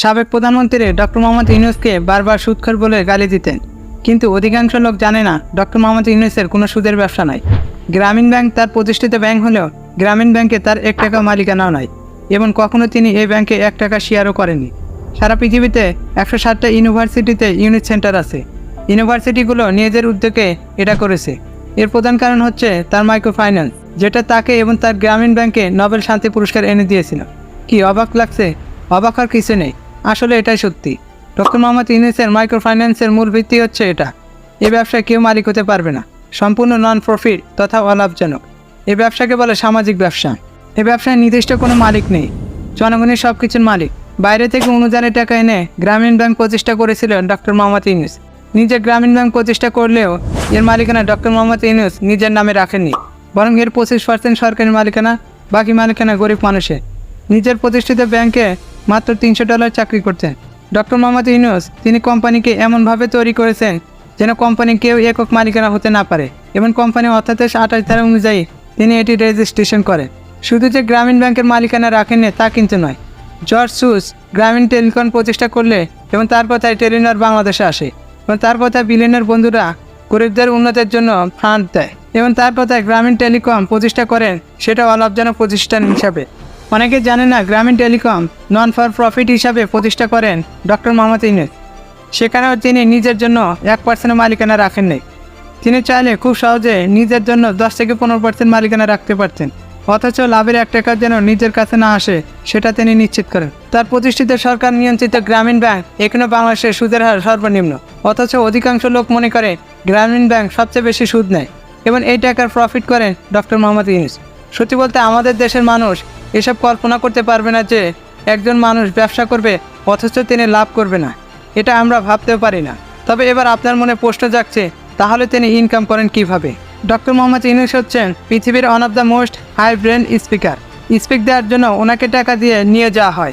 সাবেক প্রধানমন্ত্রী ডক্টর মোহাম্মদ ইউনুসকে বারবার সুদখোর বলে গালি দিতেন। কিন্তু অধিকাংশ লোক জানে না, ডক্টর মোহাম্মদ ইউনুসের কোনো সুদের ব্যবসা নাই। গ্রামীণ ব্যাংক তার প্রতিষ্ঠিত ব্যাংক হলেও গ্রামীণ ব্যাংকে তার এক টাকা মালিকানাও নাই, এবং কখনো তিনি এই ব্যাংকে এক টাকা শেয়ারও করেননি। সারা পৃথিবীতে একশো ষাটটা ইউনিভার্সিটিতে ইউনিট সেন্টার আছে। ইউনিভার্সিটিগুলো নিজের উদ্যোগে এটা করেছে। এর প্রধান কারণ হচ্ছে তার মাইক্রো ফাইন্যান্স যেটা তাকে এবং তার গ্রামীণ ব্যাংকে নোবেল শান্তি পুরস্কার এনে দিয়েছিল। কি অবাক লাগছে? অবাক হওয়ার কিছু নেই। আসলে এটাই সত্যি। ডক্টর মোহাম্মদ ইউনুসের মাইক্রো ফাইন্যান্সের মূল ভিত্তি হচ্ছে এটা। এ ব্যবসায় কেউ মালিক হতে পারবে না। সম্পূর্ণ নন প্রফিট তথা অলাভজনক। এ ব্যবসাকে বলে সামাজিক ব্যবসা। এ ব্যবসায় নির্দিষ্ট কোনো মালিক নেই। জনগণের সব কিছুর মালিক। বাইরে থেকে অনুদানের টাকা এনে গ্রামীণ ব্যাংক প্রতিষ্ঠা করেছিলেন ডক্টর মোহাম্মদ ইউনুস। নিজে গ্রামীণ ব্যাংক প্রতিষ্ঠা করলেও এর মালিকানা ডক্টর মোহাম্মদ ইউনুস নিজের নামে রাখেননি। বরং এর পঁচিশ পার্সেন্ট সরকারি মালিকানা, বাকি মালিকানা গরিব মানুষের। নিজের প্রতিষ্ঠিত ব্যাংকে মাত্র তিনশো ডলার চাকরি করতেন ডক্টর মোহাম্মদ ইউনুস, তিনি কোম্পানিকে এমনভাবে তৈরি করেছেন যেন কোম্পানি কেউ একক মালিকানা হতে না পারে এবং কোম্পানি অর্থাৎ আঠাশ ধারা অনুযায়ী তিনি এটি রেজিস্ট্রেশন করেন। শুধু যে গ্রামীণ ব্যাংকের মালিকানা রাখেননি তা কিন্তু নয়, জর্জ সুস গ্রামীণ টেলিকম প্রতিষ্ঠা করলে এবং তার কথায় টেলিনর বাংলাদেশে আসে এবং তার কথায় বিলিয়নের বন্ধুরা গরিবদের উন্নতির জন্য ফান্ড দেয় এবং তার কথায় গ্রামীণ টেলিকম প্রতিষ্ঠা করেন সেটা অলাভজনক প্রতিষ্ঠান হিসাবে। অনেকে জানে না গ্রামীণ টেলিকম নন ফর প্রফিট হিসাবে প্রতিষ্ঠা করেন ডক্টর মোহাম্মদ ইউনুস। সেখানেও তিনি নিজের জন্য এক পার্সেন্ট মালিকানা রাখেননি তিনি চাইলে খুব সহজে নিজের জন্য দশ থেকে পনেরো পার্সেন্ট মালিকানা রাখতে পারতেন। অথচ লাভের এক টাকা যেন নিজের কাছে না আসে, সেটা তিনি নিশ্চিত করেন। তার প্রতিষ্ঠিত সরকার নিয়ন্ত্রিত গ্রামীণ ব্যাংক এখনও বাংলাদেশের সুদের হার সর্বনিম্ন। অথচ অধিকাংশ লোক মনে করে গ্রামীণ ব্যাংক সবচেয়ে বেশি সুদ নেয়। এবং এই টাকার প্রফিট করেন ডক্টর মোহাম্মদ ইউনুস। সত্যি বলতে আমাদের দেশের মানুষ এসব কল্পনা করতে পারবে না যে একজন মানুষ ব্যবসা করবে, অথচ তিনি লাভ করবে না। এটা আমরা ভাবতেও পারি না। তবে এবার আপনার মনে প্রশ্ন জাগছে, তাহলে তিনি ইনকাম করেন কীভাবে? ডক্টর মোহাম্মদ ইউনুস হচ্ছেন পৃথিবীর one of the most high brain speaker speak দেওয়ার জন্য ওনাকে টাকা দিয়ে নিয়ে যাওয়া হয়।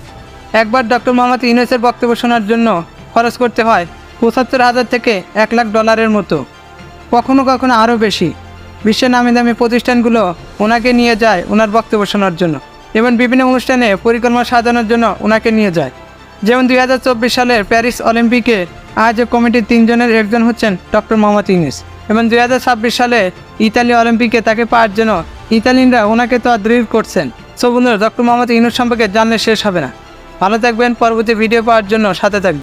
একবার ডক্টর মোহাম্মদ ইউনুসের বক্তব্য শোনার জন্য খরচ করতে হয় পঁচাত্তর হাজার থেকে এক লাখ ডলারের মতো। কখনো কখনো আরও বেশি। বিশ্বের নামি দামি প্রতিষ্ঠানগুলো ওনাকে নিয়ে যায় ওনার বক্তব্য শোনার জন্য এবং বিভিন্ন অনুষ্ঠানে পরিকল্পনা সাজানোর জন্য ওনাকে নিয়ে যায়। যেমন দুই হাজার চব্বিশ সালের প্যারিস অলিম্পিকে আয়োজক কমিটির তিনজনের একজন হচ্ছেন ডক্টর মোহাম্মদ ইউনুস এবং দুই হাজার ছাব্বিশ সালে ইতালি অলিম্পিকে তাকে পাওয়ার জন্য ইতালিনরা ওনাকে তো দৃঢ় করছেন। সো বন্ধুরা, ডক্টর মোহাম্মদ ইউনুস সম্পর্কে জানলে শেষ হবে না। ভালো থাকবেন, পরবর্তী ভিডিও পাওয়ার জন্য সাথে থাকবেন।